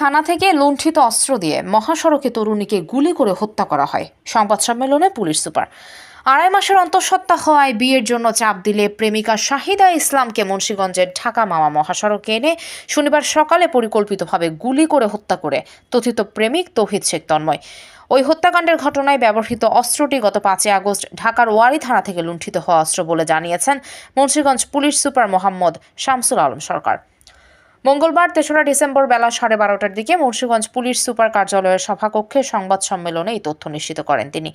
থানা থেকে লুণ্ঠিত অস্ত্র দিয়ে মহাসড়কে তরুণীকে গুলি করে হত্যা করা হয়। সংবাদ সম্মেলনে পুলিশ সুপার। আড়াই মাসের অন্তঃসত্ত্বা হওয়ায় বিয়ের জন্য চাপ দিলে প্রেমিকা শাহিদা ইসলামকে মুন্সীগঞ্জের ঢাকা মামা মহাসড়কে এনে শনিবার সকালে পরিকল্পিতভাবে গুলি করে হত্যা করে তথিত প্রেমিক তৌহিদ শেখ তন্ময়। ওই হত্যাকাণ্ডের ঘটনায় ব্যবহৃত অস্ত্রটি গত পাঁচই আগস্ট ঢাকার ওয়ারি থানা থেকে লুণ্ঠিত হওয়া অস্ত্র বলে জানিয়েছেন মুন্সীগঞ্জ পুলিশ সুপার মোহাম্মদ শামসুল আলম সরকার। মঙ্গলবার তেসরা ডিসেম্বর বেলা সাড়ে বারোটার দিকে মুন্সিগঞ্জ পুলিশ সুপার কার্যালয়ের সভাকক্ষে সংবাদ সম্মেলনে এই তথ্য নিশ্চিত করেন তিনি।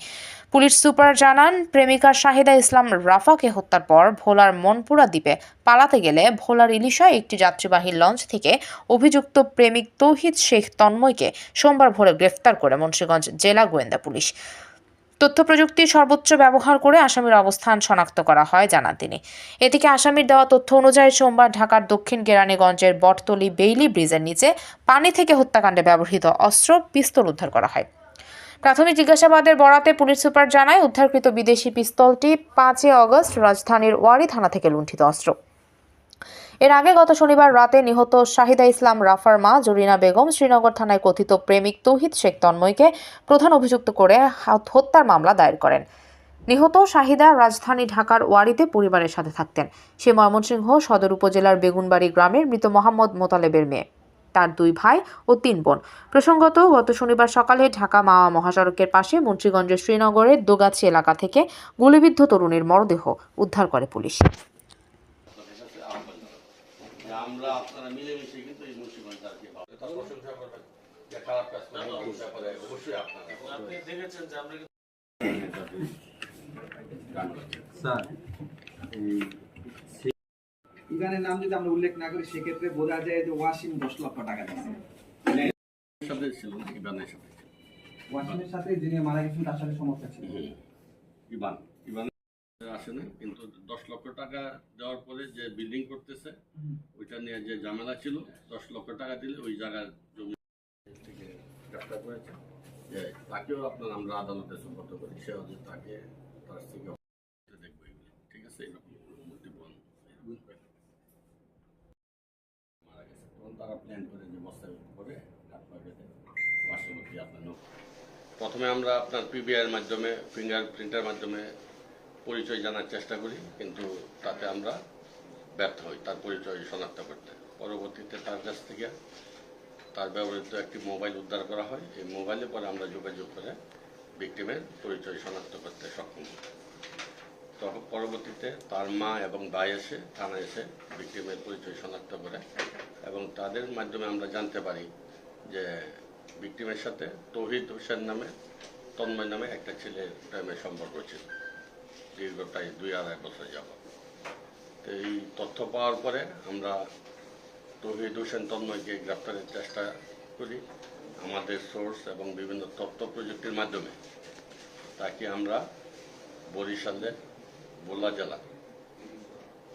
পুলিশ সুপার জানান, প্রেমিকা শাহিদা ইসলাম রাফাকে হত্যার পর ভোলার মনপুরা দ্বীপে পালাতে গেলে ভোলার ইলিশায় একটি যাত্রীবাহী লঞ্চ থেকে অভিযুক্ত প্রেমিক তৌহিদ শেখ তন্ময়কে সোমবার ভোরে গ্রেফতার করে মুন্সিগঞ্জ জেলা গোয়েন্দা পুলিশ। তথ্য প্রযুক্তির সর্বোচ্চ ব্যবহার করে আসামির অবস্থান শনাক্ত করা হয়, জানান তিনি। এদিকে আসামির দেওয়া তথ্য অনুযায়ী সোমবার ঢাকার দক্ষিণ কেরানীগঞ্জের বটতলি বেইলি ব্রিজের নিচে পানি থেকে হত্যাকাণ্ডে ব্যবহৃত অস্ত্র পিস্তল উদ্ধার করা হয়। প্রাথমিক জিজ্ঞাসাবাদের বরাতে পুলিশ সুপার জানায়, উদ্ধারকৃত বিদেশি পিস্তলটি পাঁচই অগস্ট রাজধানীর ওয়ারি থানা থেকে লুণ্ঠিত অস্ত্র। এর আগে গত শনিবার রাতে নিহত শাহিদা ইসলাম রাফার মা জরিনা বেগম শ্রীনগর থানায় কথিত প্রেমিক তৌহিদ শেখ তন্ময়কে প্রধান অভিযুক্ত করে হত্যার মামলা দায়ের করেন। নিহত শাহিদা রাজধানী ঢাকার ওয়ারিতে পরিবারের সাথে থাকতেন। সে ময়মনসিংহ সদর উপজেলার বেগুনবাড়ি গ্রামের মৃত মোহাম্মদ মোতালেবের মেয়ে। তার দুই ভাই ও তিন বোন। প্রসঙ্গত, গত শনিবার সকালে ঢাকা মাওয়া মহাসড়কের পাশে মুন্সিগঞ্জের শ্রীনগরের দোগাছি এলাকা থেকে গুলিবিদ্ধ তরুণীর মরদেহ উদ্ধার করে পুলিশ আপনাদের কাছে আহ্বান জানাব যে আমরা আপনারা মিলেমিশে কিন্তু এই মুন্সিগঞ্জ আর কি ভালো তার প্রশংসা করবেন যে খারাপ কাজ করে প্রশংসা করে অবশ্যই আপনারা। আপনি দেখেছেন যে আমরা কিন্তু স্যার এই নাম যদি আমরা উল্লেখ না করি সেক্ষেত্রে বোঝা যায় যে ওয়াসিম দশ লক্ষ টাকা দিচ্ছে। সাথে ছিল না ইবানের সাথে ওয়াসিমের সাথে যিনি মারা গেছেন তার সাথে সমস্যা ছিল। ইবান ইবান আসে না কিন্তু দশ লক্ষ টাকা দেওয়ার পরে যে বিল্ডিং করতেছে ওইটা নিয়ে যে ঝামেলা ছিল, দশ লক্ষ টাকা দিলে ওই জায়গার জমি থেকে গ্রেফতার করেছে। যে তাকেও আপনার আমরা আদালতে সুপর্দ করি সে হচ্ছে তাকে তার থেকে দেখব এগুলো। ঠিক আছে? এরকম মারা গেছে। তখন তারা প্ল্যান করে যে করে পার্শ্ববর্তী আপনার প্রথমে আমরা আপনার পিবিআইয়ের মাধ্যমে ফিঙ্গার প্রিন্টের মাধ্যমে পরিচয় জানার চেষ্টা করি, কিন্তু তাতে আমরা ব্যর্থ হই, তার পরিচয় শনাক্ত করতে। পরবর্তীতে তার কাছ থেকে তার ব্যবহৃত একটি মোবাইল উদ্ধার করা হয়। এই মোবাইলে পরে আমরা যোগাযোগ করে ভিক্টিমের পরিচয় শনাক্ত করতে সক্ষম হই। তখন পরবর্তীতে তার মা এবং ভাই এসে থানায় এসে ভিক্টিমের পরিচয় শনাক্ত করে এবং তাদের মাধ্যমে আমরা জানতে পারি যে ভিক্টিমের সাথে তৌহিদ হোসেন নামে, তন্ময় নামে একটা ছেলের প্রেমের সম্পর্ক ছিল। দীর্ঘ প্রায় দুই আড়াই বছর যাব তো এই তথ্য পাওয়ার পরে আমরা তৌহিদ হোসেন তন্ময়কে গ্রেপ্তারের চেষ্টা করি। আমাদের সোর্স এবং বিভিন্ন তথ্য প্রযুক্তির মাধ্যমে। তাকে আমরা বরিশালের বোলা জেলা,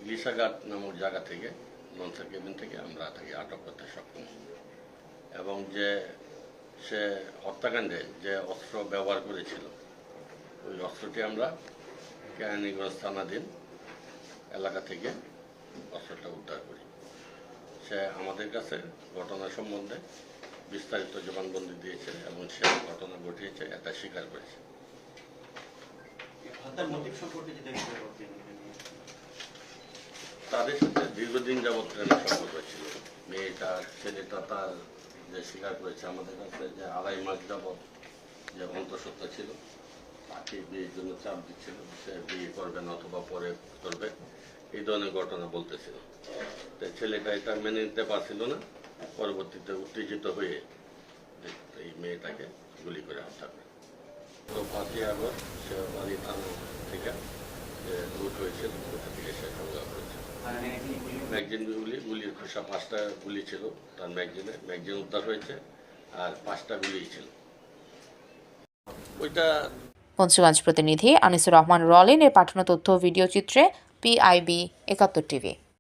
ইলিশাঘাট নামক জায়গা থেকে লঞ্চের কেবিন থেকে আমরা তাকে আটক করতে সক্ষম। এবং যে সে হত্যাকাণ্ডে যে অস্ত্র ব্যবহার করেছিল, ওই অস্ত্রটি আমরা কেরানীগঞ্জ থানাধীন এলাকা থেকে অস্ত্রটা উদ্ধার করি। সে আমাদের কাছে ঘটনা সম্বন্ধে বিস্তারিত জবানবন্দি দিয়েছে এবং সে ঘটনা ঘটিয়েছে এটা স্বীকার করেছে। তাদের সাথে দীর্ঘদিন যাবৎ প্রেমের সম্পর্ক ছিল। মেয়েটা ছেলেটা তার যে স্বীকার করেছে আমাদের কাছে যে আড়াই মাস যাবৎ যে অন্তঃসত্ত্বা ছিল। তাকে জন্য চাপ সে বিয়ে করবে না অথবা পরে করবে। এই ধরনের ঘটনা বলতেছিল। তো ছেলেটা এটা মেনে নিতে পারছিল না। পরবর্তীতে উত্তেজিত হয়ে এই মেয়েটাকে গুলি করে হত্যা করে। তো পাঁচই আগস্ট সে বাড়ি থানা থেকে যে লুট ওটা থেকে সে সংগ্রহ গুলির খোসা পাঁচটা গুলি ছিল, তার ম্যাগজিনে। ম্যাগজিন উদ্ধার হয়েছে, আর পাঁচটা গুলি ছিল। ওইটা পঞ্চগঞ্জ প্রতিনিধি আনিসুর রহমান রলিনের পাঠানো তথ্য ভিডিও চিত্রে পিআইবি একাত্তর টিভি।